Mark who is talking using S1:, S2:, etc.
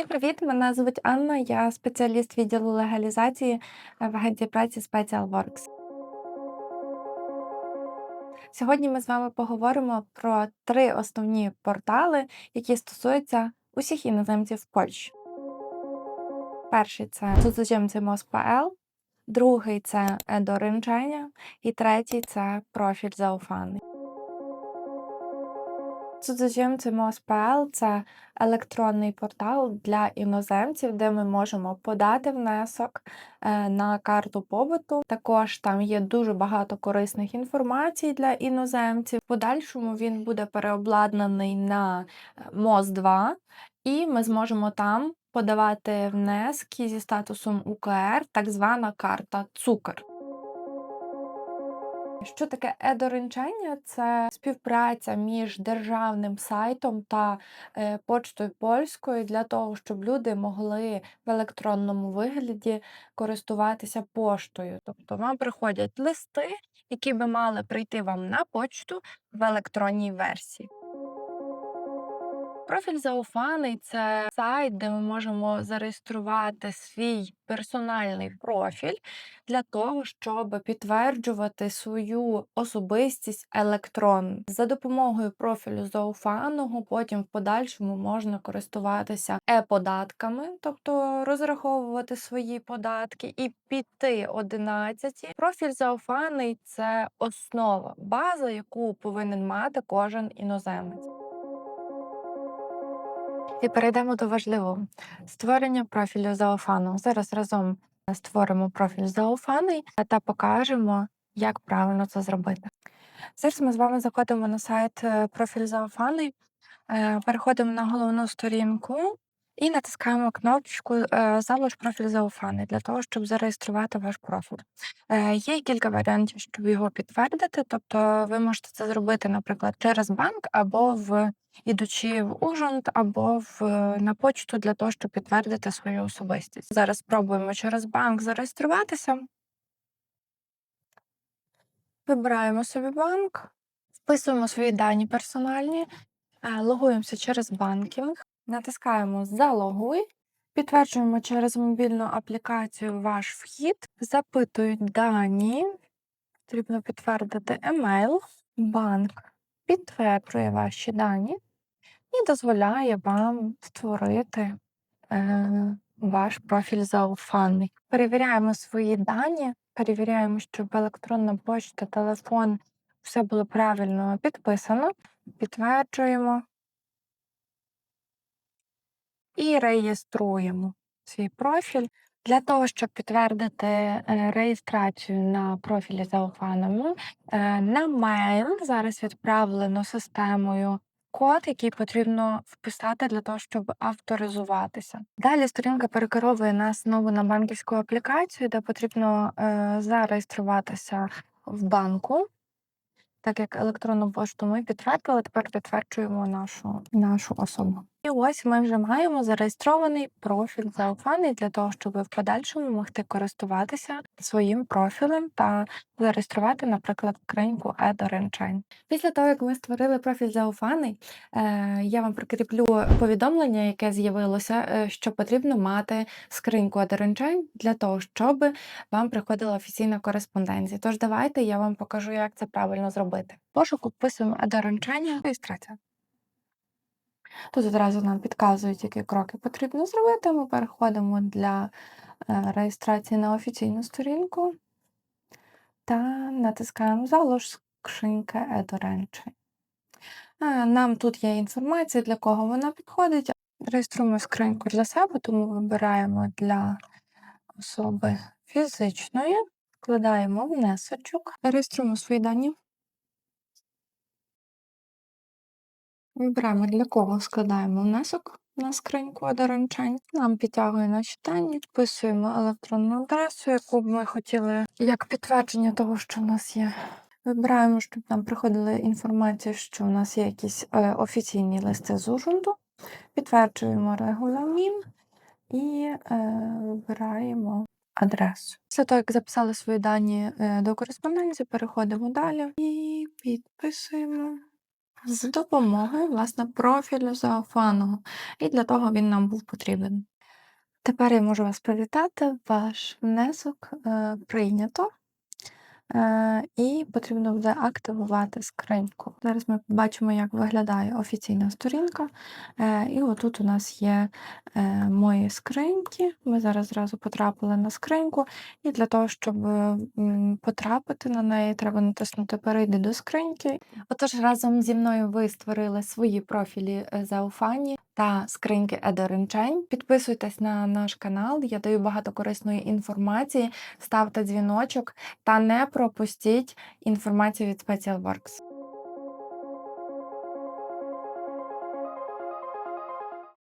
S1: Всім привіт! Мене звуть Анна, я спеціаліст відділу легалізації е, в агенції праці SpecialWorks. Сьогодні ми з вами поговоримо про три основні портали, які стосуються усіх іноземців в Польщі. Перший це Cudzoziemcy Moskwa.pl, другий це Едоринчання і третій це профіль Зауфаний. Cudzoziemcy Moskwa.pl – це електронний портал для іноземців, де ми можемо подати внесок е, на карту побуту. Також там є дуже багато корисних інформацій для іноземців. В подальшому він буде переобладнаний на МОЗ 2 і ми зможемо там подавати внески зі статусом УКР, так звана карта Цукер. Що таке едоренчання? Це співпраця між державним сайтом та е, почтою польською для того, щоб люди могли в електронному вигляді користуватися поштою. Тобто вам приходять листи, які би мали прийти вам на почту в електронній версії. Профіль Зауфаний це сайт, де ми можемо зареєструвати свій персональний профіль для того, щоб підтверджувати свою особистість електронно. За допомогою профілю Зауфаного потім в подальшому можна користуватися е-податками, тобто розраховувати свої податки, і піти 11. Профіль Зауфаний це основа, база, яку повинен мати кожен іноземець. І перейдемо до важливого створення профілю зоофану. Зараз разом створимо профіль зоофани та покажемо, як правильно це зробити. Зараз ми з вами заходимо на сайт е, профіль Зауфаний, е, переходимо на головну сторінку і натискаємо кнопочку е, Залиш профіль Зауфаний для того, щоб зареєструвати ваш профіль. Є кілька варіантів, щоб його підтвердити. Тобто ви можете це зробити, наприклад, через банк або в ідучи в Ужгород або в на почту для того, щоб підтвердити свою особистість. Зараз спробуємо через банк зареєструватися. Вибираємо собі банк, вписуємо свої дані персональні, е, логуємося через банкінг, натискаємо Залогуй, підтверджуємо через мобільну аплікацію ваш вхід, запитують дані, потрібно підтвердити емейл, банк підтверджує ваші дані і дозволяє вам створити е, ваш профіль зауфаний. Перевіряємо свої дані, перевіряємо, щоб електронна почта, телефон все було правильно підписано, підтверджуємо і реєструємо свій профіль. Для того, щоб підтвердити е, реєстрацію на профілі Зауфаному, е, на мейл зараз відправлено системою код, який потрібно вписати для того, щоб авторизуватися. Далі сторінка перекеровує нас знову на банківську аплікацію, де потрібно е, зареєструватися в банку. Так як електронну пошту ми підтвердили, тепер підтверджуємо нашу, нашу особу. І ось ми вже маємо зареєстрований профіль Зауфаний для того, щоб в подальшому могти користуватися своїм профілем та зареєструвати, наприклад, скриньку EdOrangechain. Після того, як ми створили профіль Зауфаний, е, я вам прикріплю повідомлення, яке з'явилося, е, що потрібно мати скриньку EdOrangechain для того, щоб вам приходила офіційна кореспонденція. Тож давайте я вам покажу, як це правильно зробити. Пошук вписуємо EdOrangechain, реєстрація. Тут одразу нам підказують, які кроки потрібно зробити. Ми переходимо для е, реєстрації на офіційну сторінку та натискаємо Залож скринька Едоренчі. Нам тут є інформація, для кого вона підходить. Реєструємо скриньку для себе, тому вибираємо для особи фізичної, вкладаємо внесочок, реєструємо свої дані. Вибираємо, для кого складаємо внесок на скриньку одарончань. Нам підтягує наші дані, вписуємо електронну адресу, яку б ми хотіли, як підтвердження того, що в нас є. Вибираємо, щоб нам приходила інформація, що у нас є якісь е, офіційні листи з Ужгороду. Підтверджуємо регуламін і е, вибираємо адресу. Після того, як записали свої дані е, до кореспонденції, переходимо далі і підписуємо з допомогою, власне, профілю зоофану, І для того він нам був потрібен. Тепер я можу вас привітати. Ваш внесок е, прийнято. Е, і потрібно буде активувати скриньку. Зараз ми побачимо, як виглядає офіційна сторінка. Е, і отут у нас є е, мої скриньки. Ми зараз зразу потрапили на скриньку, і для того, щоб потрапити на неї, треба натиснути Перейди до скриньки. Отож, разом зі мною ви створили свої профілі Зауфані та скриньки Едоренчень. Підписуйтесь на наш канал, я даю багато корисної інформації, ставте дзвіночок та не пропустіть інформацію від Specialworks.